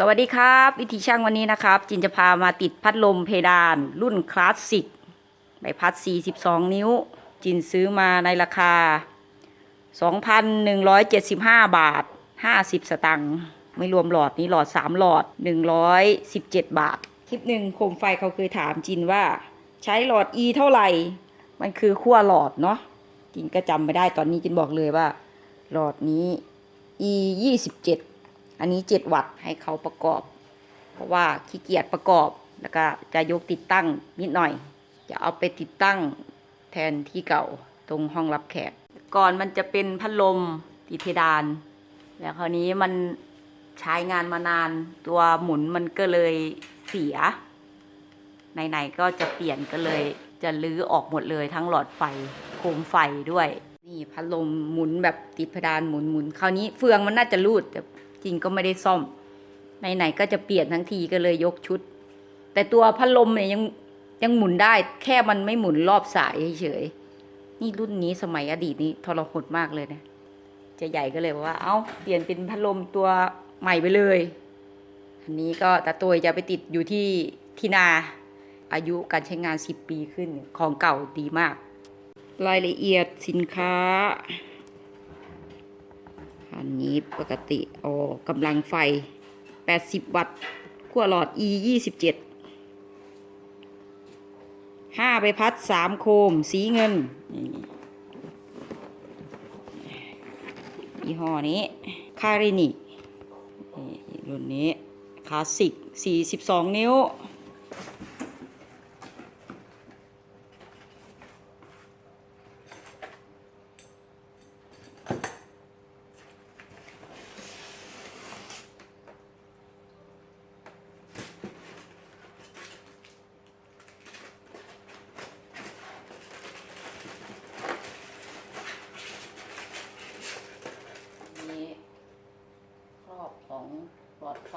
สวัสดีครับ วิธีช่างวันนี้นะครับ จินจะพามาติดพัดลมเพดาน รุ่นคลาสสิกใบพัด 42 นิ้ว จินซื้อมาในราคา 2,175 บาท 50 สตังค์ไม่รวมหลอดนี้หลอด 3 หลอด 117 บาท คลิปหนึ่งโคมไฟเขาเคยถามจินว่า ใช้หลอด E เท่าไหร่ มันคือขั้วหลอดเนาะจินก็จำไม่ได้ตอนนี้จินบอกเลยว่า หลอดนี้ E 27 อันนี้ 7 วัตต์ให้เขาประกอบ เพราะว่าขี้เกียจประกอบ แล้วก็จะยกติดตั้งนิดหน่อย จะเอาไปติดตั้งแทนที่เก่าตรงห้องรับแขก ก่อนมันจะเป็นพัดลมติดเพดาน แล้วคราวนี้มันใช้งานมานานตัวหมุนมันก็เลยเสียไหนๆก็จะเปลี่ยนก็เลยจะลื้อออกหมดเลยทั้งหลอดไฟโคมไฟด้วย นี่พัดลมหมุนแบบติดเพดานหมุนหมุนคราวนี้เฟืองมันน่าจะรูดแต่ จริงก็ไม่ได้ซ่อมไหนๆก็จะเปลี่ยนทั้งทีก็เลยยกชุด แต่ตัวพัดลมเนี่ยยังยังหมุนได้ แค่มันไม่หมุนรอบสายเฉยๆนี่รุ่นนี้สมัยอดีตนี่ทรหดมากเลยนะจะใหญ่ก็เลยบอกว่า เอา้าเปลี่ยนเป็นพัดลมตัวใหม่ไปเลย อันนี้ก็ตาตัวจะไปติดอยู่ที่ที่นาอายุการใช้งาน 10 ปีขึ้นของเก่าดีมาก รายละเอียดสินค้า อันนี้ปกติโอ้กำลังไฟ 80 วัตต์ขั้วหลอด E 27 5ใบพัด 3 โคม สีเงิน ยี่ห้อนี้ คารินิรุ่นนี้คลาสสิก 42 นิ้ว นี้ครอบของหลอดไฟ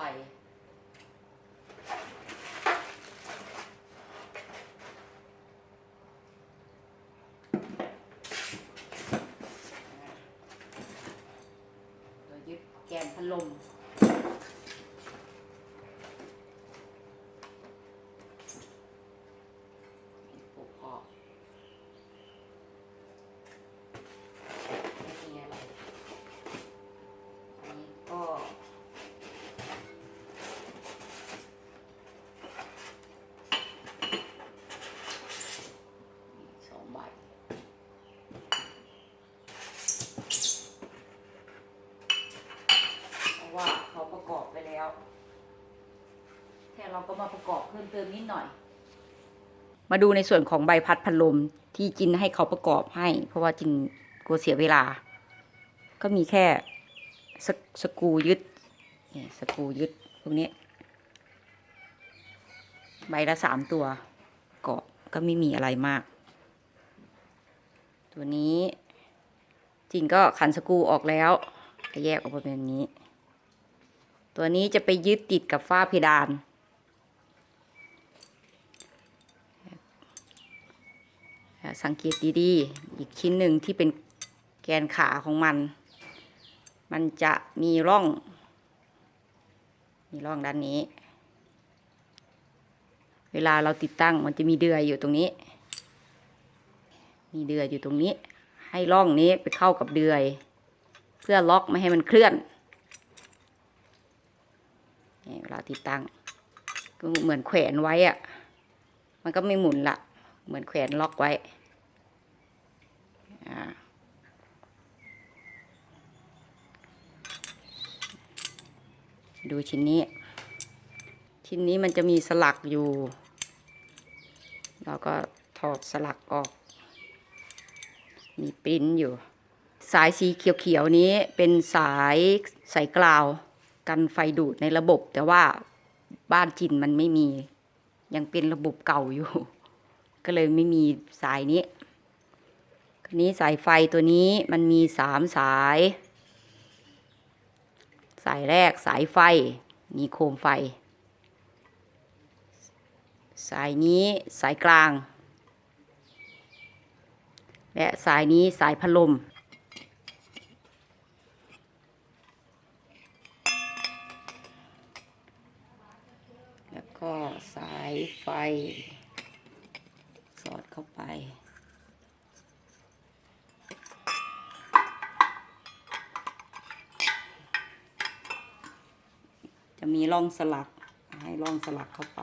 ตัวยึด แกนพัดลม ปลูกคอบไม่มีอะไร อันนี้ก็สองใบเพราะว่าเขาประกอบไปแล้ว แค่เรา ก็มาประกอบเพิ่มเติมนิดหน่อย มาดูในส่วนของใบพัดพัดลมที่จินให้เขาประกอบให้ เพราะว่าจินกลัวเสียเวลา ก็มีแค่สกสกรูยึดนี่สกูยึดพวกนี้ใบละสามตัวเกาะก็ไม่มีอะไรมาก ตัวนี้จริงก็ขันสกูออกแล้วก็แยกออกมาเป็นแบบนี้ ตัวนี้จะไปยึดติดกับฝ้าเพดาน สังเกตดีๆ อีกชิ้นหนึ่งที่เป็นแกนขาของมัน มันจะมีร่อง มีร่องด้านนี้ เวลาเราติดตั้งมันจะมีเดือยอยู่ตรงนี้ มีเดือยอยู่ตรงนี้ ให้ร่องนี้ไปเข้ากับเดือย เพื่อล็อกไม่ให้มันเคลื่อนนี่เวลาติดตั้งก็เหมือนแขวนไว้อะมันก็ไม่หมุนละ เหมือนแขวนล็อกไว้ ดูชิ้นนี้ ชิ้นนี้มันจะมีสลักอยู่ เราก็ถอดสลักออก มีปริ้นอยู่ สายสีเขียวๆนี้เป็นสายสายกลาวกันไฟดูดในระบบ แต่ว่าบ้านจินมันไม่มี ยังเป็นระบบเก่าอยู่ ก็เลยไม่มีสายนี้ นนี้สายไฟตัวนี้มันมีสามสาย สายแรกสายไฟมีโคมไฟ สายนี้สายกลาง และสายนี้สายพัดลม ก็สายไฟ สอดเข้าไป จะมีร่องสลัก ให้ร่องสลักเข้าไป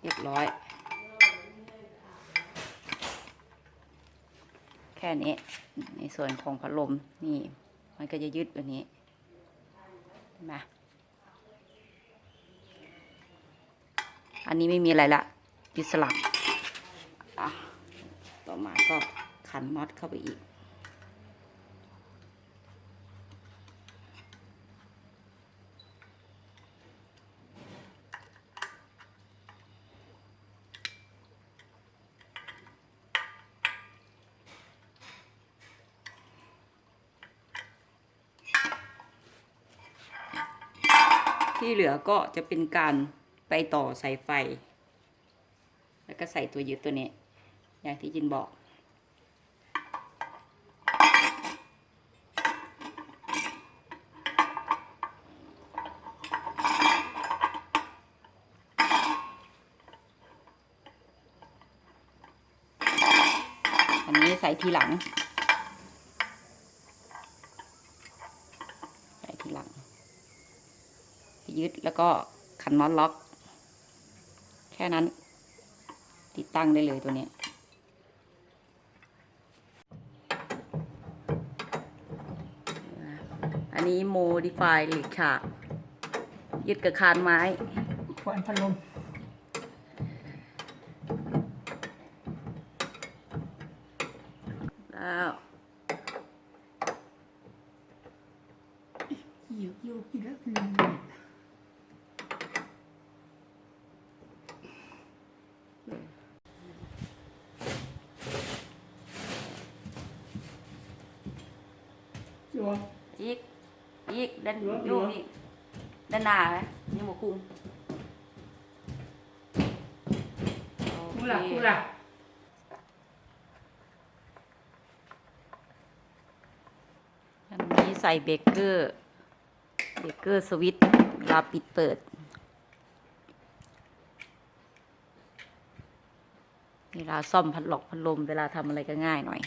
เรียบร้อย แค่นี้ ในส่วนของพัดลม นี่ มันก็จะยึดแบบนี้เห็นไหม นนี้ไม่มีอะไรละยึดสลักอะต่อมาก็ขันน็อตเข้าไปอีก ที่เหลือก็จะเป็นการ ไปต่อสายไฟ แล้วก็ใส่ตัวยึดตัวนี้ อย่างที่จินบอก อันนี้ใส่ทีหลังใส่ทีหลังยึดแล้วก็ขันน็อตล็อก แค่นั้น ติดตั้งได้เลยตัวนี้อันนี้โมดิฟายหรือฉาก ยึดกับคานไม้ควนพัดลม แล้ว อยู่อยู่อยู่แล้วลืม จัวอีก อีกด้านเหลืออยู่เหลืออีกด้านหน้าไหมนี่หมูคุงกูล่ะกูล่ะอันนี้ใส่เบเกอร์ เบเกอร์สวิตช์เวลาปิดเปิด เวลาซ่อมพัดหลอกพัดลม เวลาทำอะไรก็ง่ายหน่อย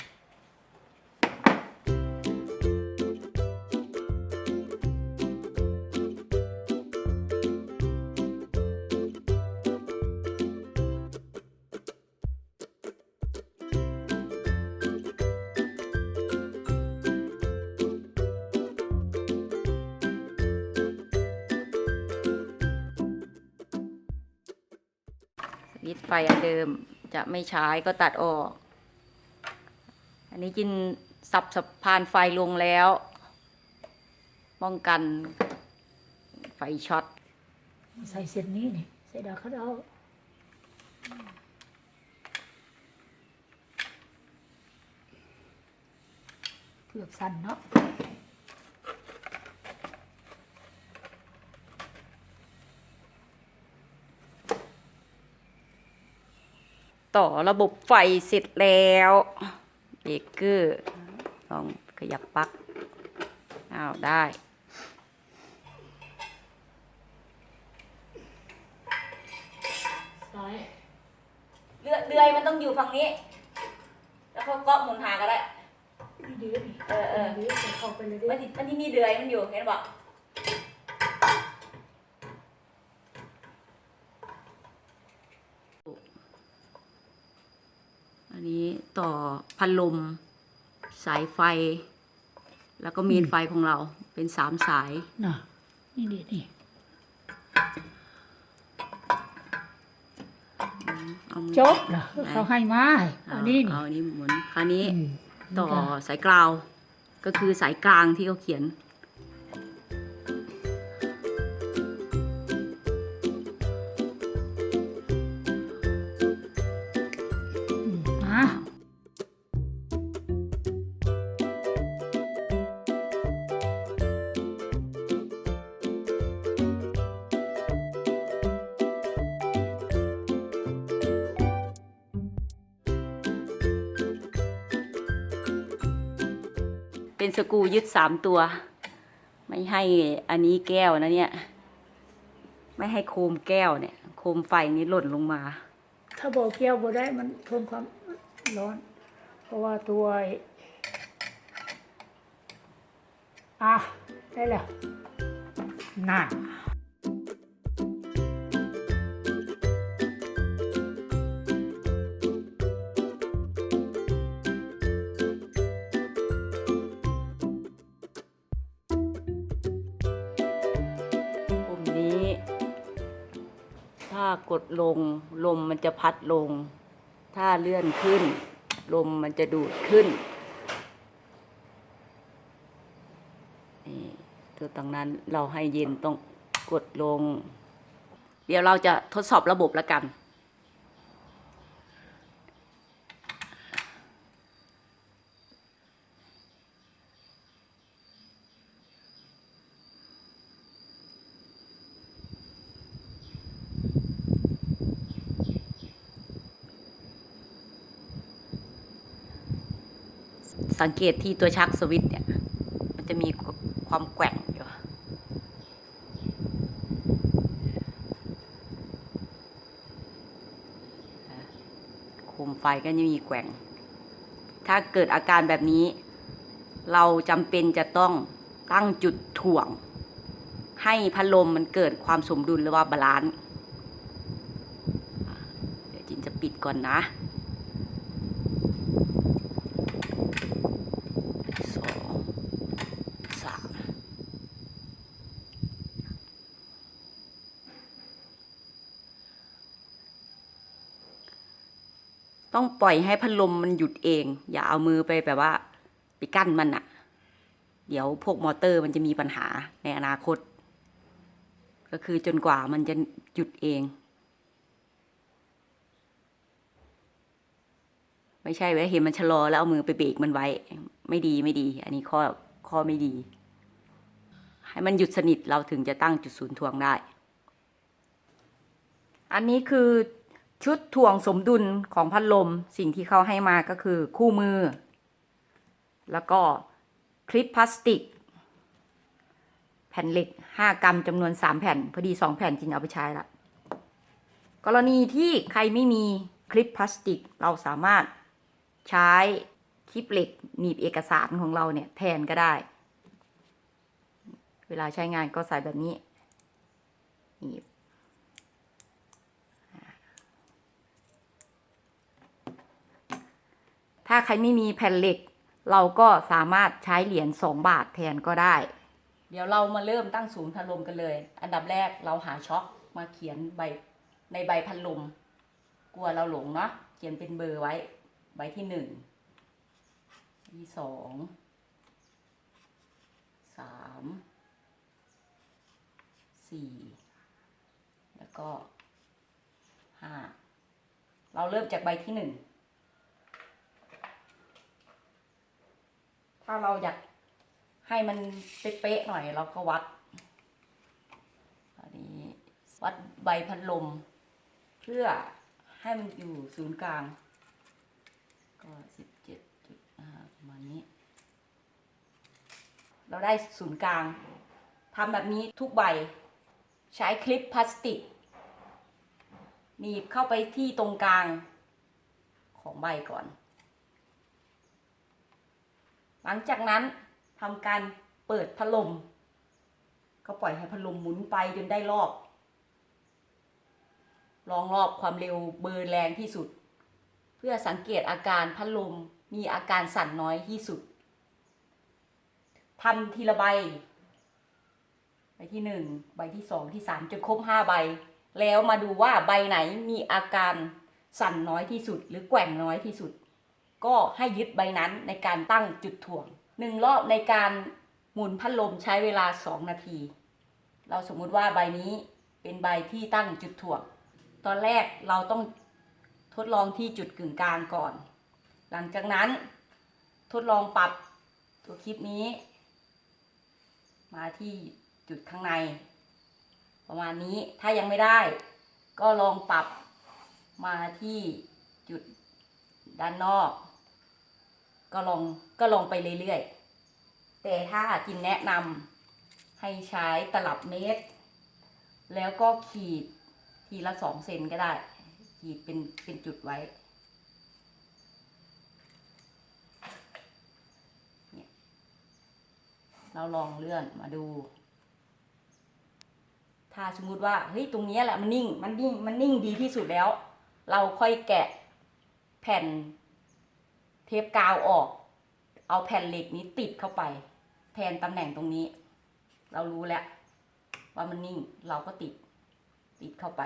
สวิตไฟอันเดิมจะไม่ใช้ก็ตัดออก อันนี้จินสับสะพานไฟลงแล้ว ป้องกันไฟช็อต ใส่เส้นนี้นี่ใส่ดาวเขาดาเกือบสั้นเนาะ ต่อระบบไฟเสร็จแล้วเบรกเกอร์ลองขยับปลั๊กอ้าวได้ ซ้ายเดือยเดือยมันต้องอยู่ฝั่งนี้ แล้วเขาก็หมุนหาก็ได้นี่เดือดนี่เออเออเดือดใส่เข้าไปเลยเด้มันที่มันที่มีเดือยมันอยู่เห็นบอกอันนี้ต่อ พัดลม สายไฟ แล้วก็เมนไฟของเราเป็นสามสาย น่ะ นี่เดือดนี่เอามือจบเหรอเขาให้มาอันนี้นี่ เอาอันนี้หมุนคราวนี้ อืมต่อสายกราว ก็คือสายกลางที่เขาเขียน เป็นสกูยึดสามตัว ไม่ให้อันนี้แก้วนะเนี่ย ไม่ให้โคมแก้วเนี่ย โคมไฟนี้หล่นลงมา ถ้าบอกแก้วบ่ได้มันทนความร้อน เพราะว่าตัวอ้อะได้แล้วนั่นากดลงลมมันจะพัดลง ถ้าเลื่อนขึ้น ลมมันจะดูดขึ้นนี่ตัวตรงนั้นเราให้เย็นต้องกดลง เดี๋ยวเราจะทดสอบระบบแล้วกัน สังเกตที่ตัวชักสวิตเนี่ย มันจะมีความแกว่งอยู่ โคมไฟก็จะมีแกว่ง ถ้าเกิดอาการแบบนี้ เราจำเป็นจะต้องตั้งจุดถ่วง ให้พัดลมมันเกิดความสมดุลหรือว่าบาลานซ์ เดี๋ยวจินจะปิดก่อนนะ สองสาม ต้องปล่อยให้พัดลมมันหยุดเอง อย่าเอามือไปแบบว่าไปกั้นมันอะเดี๋ยวพวกมอเตอร์มันจะมีปัญหาในอนาคต ก็คือจนกว่ามันจะหยุดเอง ไม่ใช่ว่าเห็นมันชะลอแล้วเอามือไปเบรกมันไว้ ไม่ดีไม่ดี อันนี้ข้อข้อไม่ดี ให้มันหยุดสนิทเราถึงจะตั้งจุดศูนย์ถ่วงได้ อันนี้คือ ชุดถ่วงสมดุลของพัดลมสิ่งที่เขาให้มาก็คือคู่มือ แล้วก็คลิปพลาสติก แผ่นเหล็ก 5 กรัมจำนวน 3 แผ่น พอดี 2 แผ่นจริงเอาไปใช้ละกรณีที่ใครไม่มีคลิปพลาสติก เราสามารถใช้คลิปเหล็กหนีบเอกสารของเราเนี่ยแทนก็ได้ เวลาใช้งานก็ใส่แบบนี้หนีบ ถ้าใครไม่มีแผ่นเหล็ก เราก็สามารถใช้เหรียญ2บาทแทนก็ได้ เดี๋ยวเรามาเริ่มตั้งศูนย์พัดลมกันเลย อันดับแรกเราหาช็อคมาเขียนใบในใบพัดลม กลัวเราหลงเนาะเขียนเป็นเบอร์ไว้ ใบที่หนึ่งที่สองสามสี่แล้วก็ห้าเราเริ่มจากใบที่หนึ่ง ถ้าเราอยากให้มันเป๊ะๆหน่อยเราก็วัดอันนี้วัดใบพัดลม เพื่อให้มันอยู่ศูนย์กลาง ก็สิบเจ็ดจุดห้าประมาณนี้ เราได้ศูนย์กลางทำแบบนี้ทุกใบใช้คลิปพลาสติกหนีบเข้าไปที่ตรงกลางของใบก่อน หลังจากนั้นทำการเปิดพัดลม ก็ปล่อยให้พัดลมหมุนไปจนได้รอบ ลองรอบความเร็วเบอร์แรงที่สุด เพื่อสังเกตอาการพัดลมมีอาการสั่นน้อยที่สุดทำทีละใบ ใบที่หนึ่งใบที่สองที่สามจนครบห้าใบ แล้วมาดูว่าใบไหนมีอาการสั่นน้อยที่สุด หรือแกว่งน้อยที่สุด ก็ให้ยึดใบนั้นในการตั้งจุดถ่วงหนึ่งรอบในการหมุนพัดลมใช้เวลาสองนาที เราสมมุติว่าใบนี้เป็นใบที่ตั้งจุดถ่วง ตอนแรกเราต้องทดลองที่จุดกึ่งกลางก่อน หลังจากนั้นทดลองปรับตัวคลิปนี้ มาที่จุดข้างใน ประมาณนี้ถ้ายังไม่ได้ ก็ลองปรับมาที่จุดด้านนอก ก็ลองก็ลองไปเรื่อยๆ แต่ถ้าจินแนะนำให้ใช้ตลับเมตร แล้วก็ขีดทีละสองเซนก็ได้ ขีดเป็นเป็นจุดไว้เราลองเลื่อนมาดู ถ้าสมมติว่าเฮ้ยตรงนี้แหละมันนิ่ง มันนิ่ง มันนิ่งดีที่สุดแล้ว เราค่อยแกะแผ่น เทปกาวออก เอาแผ่นเหล็กนี้ติดเข้าไป แทนตำแหน่งตรงนี้ เรารู้แล้ว ว่ามันนิ่งเราก็ติด ติดเข้าไป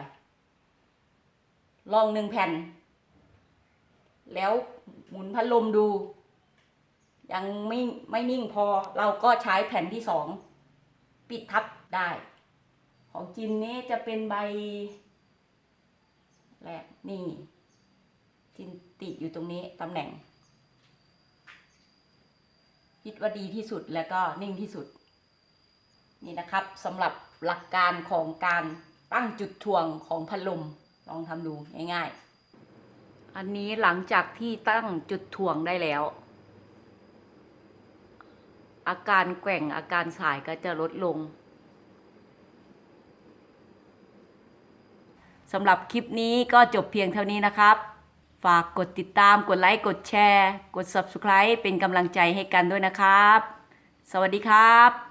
ลองหนึ่งแผ่น แล้วหมุนพัดลมดู ยังไม่ไม่นิ่งพอเราก็ใช้แผ่นที่สองปิดทับได้ ของจินนี้จะเป็นใบแรกนี่จินติดอยู่ตรงนี้ตำแหน่ง คิดว่าดีที่สุดแล้วก็นิ่งที่สุด นี่นะครับสำหรับหลักการของการตั้งจุดทวงของพัดลมลองทำดูง่ายๆ อันนี้หลังจากที่ตั้งจุดทวงได้แล้ว อาการแกว่งอาการสายก็จะลดลงสำหรับคลิปนี้ก็จบเพียงเท่านี้นะครับ ฝากกดติดตามกดไลค์กดแชร์ กด Subscribe เป็นกำลังใจให้กันด้วยนะครับ สวัสดีครับ